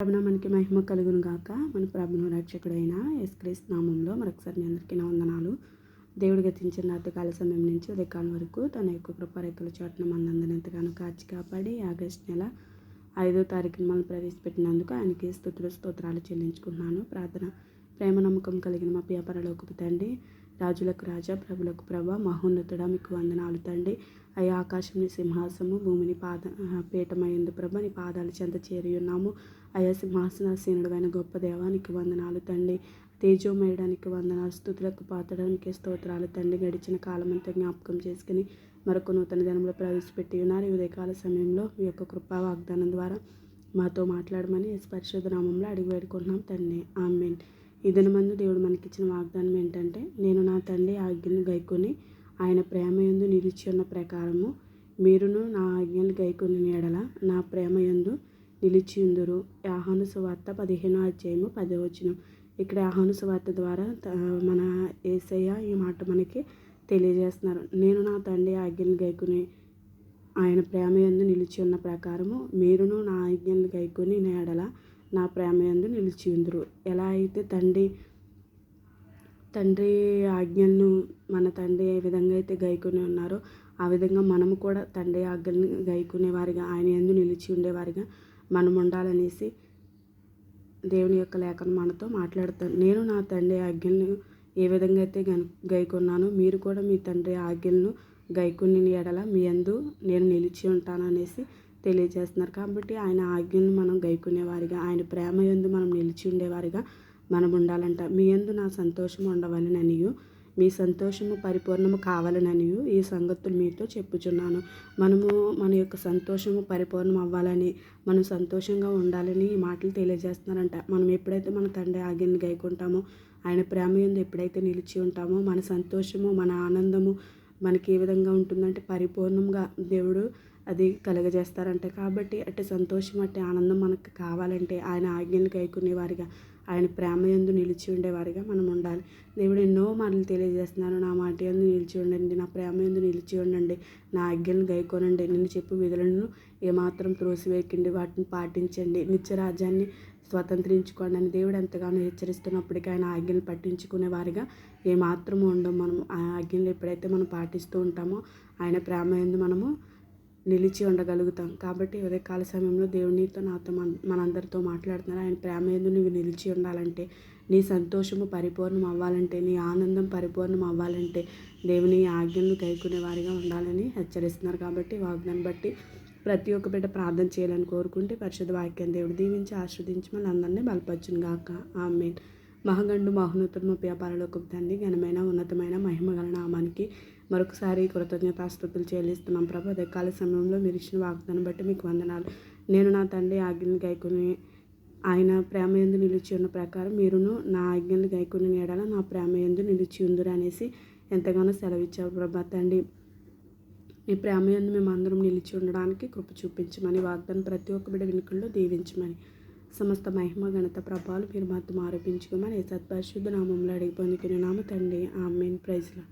మనకి మహిమ కలుగును గాక. మన ప్రభును రక్షకుడైన ఎస్క్రీస్ నామంలో మరొకసారి మీ అందరికీ నా వందనాలు. దేవుడు గతించిన రాత్రికాల సమయం నుంచి ఉదయకాలం వరకు తన యొక్క కృపరేఖల చోటున మనందరిని ఎంతగానో కాచి కాపాడి ఆగస్ట్ నెల ఐదో తారీఖున మనం ప్రవేశపెట్టినందుకు ఆయనకి స్థుతులు స్తోత్రాలు చెల్లించుకుంటున్నాను. ప్రార్థన ప్రేమ నమ్మకం కలిగిన మా వ్యాపారలోకి తండ్రి రాజులకు రాజా ప్రభులకు ప్రభ మహోన్నతుడ మీకు వందనాలు తండ్రి. అయ్యా ఆకాశంని సింహాసము భూమిని పాద పీఠమైంది ప్రభ నీ పాదాలు చెంత చేరి ఉన్నాము. అయ్యా సింహాసనాసీనుడమైన గొప్ప దేవానికి వందనాలు తండ్రి. తేజోమయడానికి వందనాలు స్థుతులకు పాతడానికి స్తోత్రాలు తండ్రి. గడిచిన కాలం అంతా జ్ఞాపకం చేసుకుని మరొక నూతన జనంలో ప్రవేశపెట్టి ఉన్నారు. ఈ ఉదయకాల సమయంలో మీ యొక్క కృపా వాగ్దానం ద్వారా మాతో మాట్లాడమని పరిశోధనామంలో అడిగి వేడుకుంటున్నాం తండ్రి. ఆమెన్. దినమందు దేవుడు మనకిచ్చిన వాగ్దానం ఏంటంటే నేను నా తండ్రి ఆజ్ఞను గైకొని ఆయన ప్రేమ ఎందు నిలిచి ఉన్న ప్రకారము మీరును నా ఆజ్ఞలు గైకొని నేడల నా ప్రేమ ఎందు నిలిచి ఉందరు. ఆహాను సువార్త పదిహేను అధ్యాయము పదవచనం ఇక్కడ యాహాను సువార్త ద్వారా మన ఏసయ్య ఈ మాట మనకి తెలియజేస్తున్నారు. నేను నా తండ్రి ఆజ్ఞలు గైకుని ఆయన ప్రేమ ఎందు నిలిచి ఉన్న ప్రకారము మీరును నా ఆజ్ఞలు గైకొని నేడల నా ప్రేమ ఎందు నిలిచి ఉందరు. ఎలా అయితే తండ్రి తండ్రి ఆజ్ఞలను మన తండ్రి ఏ విధంగా అయితే గైకొని ఉన్నారో ఆ విధంగా మనము కూడా తండ్రి ఆజ్ఞల్ని గైకునేవారిగా ఆయన ఎందు నిలిచి ఉండేవారిగా మనం ఉండాలనేసి దేవుని యొక్క లేఖను మనతో మాట్లాడతాను. నేను నా తండ్రి ఆజ్ఞలను ఏ విధంగా అయితే గైకున్నానో మీరు కూడా మీ తండ్రి ఆజ్ఞలను గైకుని ఎడల మీ అందు నేను నిలిచి ఉంటాననేసి తెలియజేస్తున్నారు. కాబట్టి ఆయన ఆజ్ఞలను మనం గైకునేవారిగా ఆయన ప్రేమ ఎందు మనం నిలిచి ఉండేవారిగా మనం ఉండాలంట. మీ ఎందు నా సంతోషం ఉండవాలననియు మీ సంతోషము పరిపూర్ణము కావాలననియు ఈ సంగతులు మీతో చెప్పుచున్నాను. మనము మన యొక్క సంతోషము పరిపూర్ణం అవ్వాలని మనం సంతోషంగా ఉండాలని ఈ మాటలు తెలియజేస్తున్నారంట. మనం ఎప్పుడైతే మన తండ్రి ఆజ్ఞని గైకుంటామో ఆయన ప్రేమ ఎందు ఎప్పుడైతే నిలిచి ఉంటామో మన సంతోషము మన ఆనందము మనకి ఏ విధంగా ఉంటుందంటే పరిపూర్ణంగా దేవుడు అది కలుగజేస్తారంట కాబట్టి అట్టి సంతోషం అట్టి ఆనందం మనకు కావాలంటే ఆయన ఆజ్ఞలు గైకునే వారిగా ఆయన ప్రేమ ఎందు నిలిచి ఉండేవారిగా మనం ఉండాలి. దేవుడు ఎన్నో మాటలు తెలియజేస్తున్నాను నా మాట ఎందు నిలిచి ఉండండి నా ప్రేమ ఎందు నిలిచి ఉండండి నా ఆజ్ఞలను గైకోనండి నేను చెప్పు విధులను ఏమాత్రం త్రోసివేయకండి వాటిని పాటించండి నిత్యరాజ్యాన్ని స్వతంత్రించుకోండి అని దేవుడు ఎంతగానో హెచ్చరిస్తున్నప్పటికీ ఆయన ఆజ్ఞలు పట్టించుకునే వారిగా ఏమాత్రం ఉండం మనం ఆ ఆజ్ఞలు ఎప్పుడైతే మనం పాటిస్తూ ఉంటామో ఆయన ప్రేమ ఎందు మనము నిలిచి ఉండగలుగుతాం. కాబట్టి ఉదయకాల సమయంలో దేవునితో నాతో మన మనందరితో మాట్లాడుతున్నారు. ఆయన ప్రేమ ఎందు నువ్వు నిలిచి ఉండాలంటే నీ సంతోషము పరిపూర్ణం అవ్వాలంటే నీ ఆనందం పరిపూర్ణం అవ్వాలంటే దేవుని ఆజ్ఞలను కైకునే వారిగా ఉండాలని హెచ్చరిస్తున్నారు. కాబట్టి వాగ్దాన్ని బట్టి ప్రతి ఒక్క బిడ్డ ప్రార్థన చేయాలని కోరుకుంటే పరిశుద్ధ వాక్యం దేవుడు దీవించి ఆస్వాదించి మన అందరినీ బలపరచును గాక. ఆమె మహగండు మహోన్నతుడు వ్యాపారాలకు తండ్రి ఘనమైన ఉన్నతమైన మహిమగల నామానికి మరొకసారి కృతజ్ఞతాస్తుతులు చెల్లిస్తున్నాం. ప్రభు కాల సమయంలో మీరు ఇచ్చిన వాగ్దానం బట్టి మీకు వందనాలు. నేను నా తండ్రి ఆజ్ఞలు గైకుని ఆయన ప్రేమ ఎందు నిలిచి ఉన్న ప్రకారం మీరును నా ఆజ్ఞలు గైకుని నేడాల నా ప్రేమ ఎందు నిలిచి ఉందిరు అనేసి ఎంతగానో సెలవిచ్చారు ప్రభా తండ్రి. ఈ ప్రేమ ఎందు మేము అందరం నిలిచి ఉండడానికి కృప చూపించమని వాగ్దానం ప్రతి ఒక్క బిడ్డ వినుకుల్లో దీవించమని సమస్త మహిమ గణత ప్రభావాలు మీరు మాత్రం ఆరోపించుకోమని సత్పరిశుద్ధ నామంలో అడిగి పొందుకునే నామ తండ్రి. ఆమెన్. ప్రైజ్లో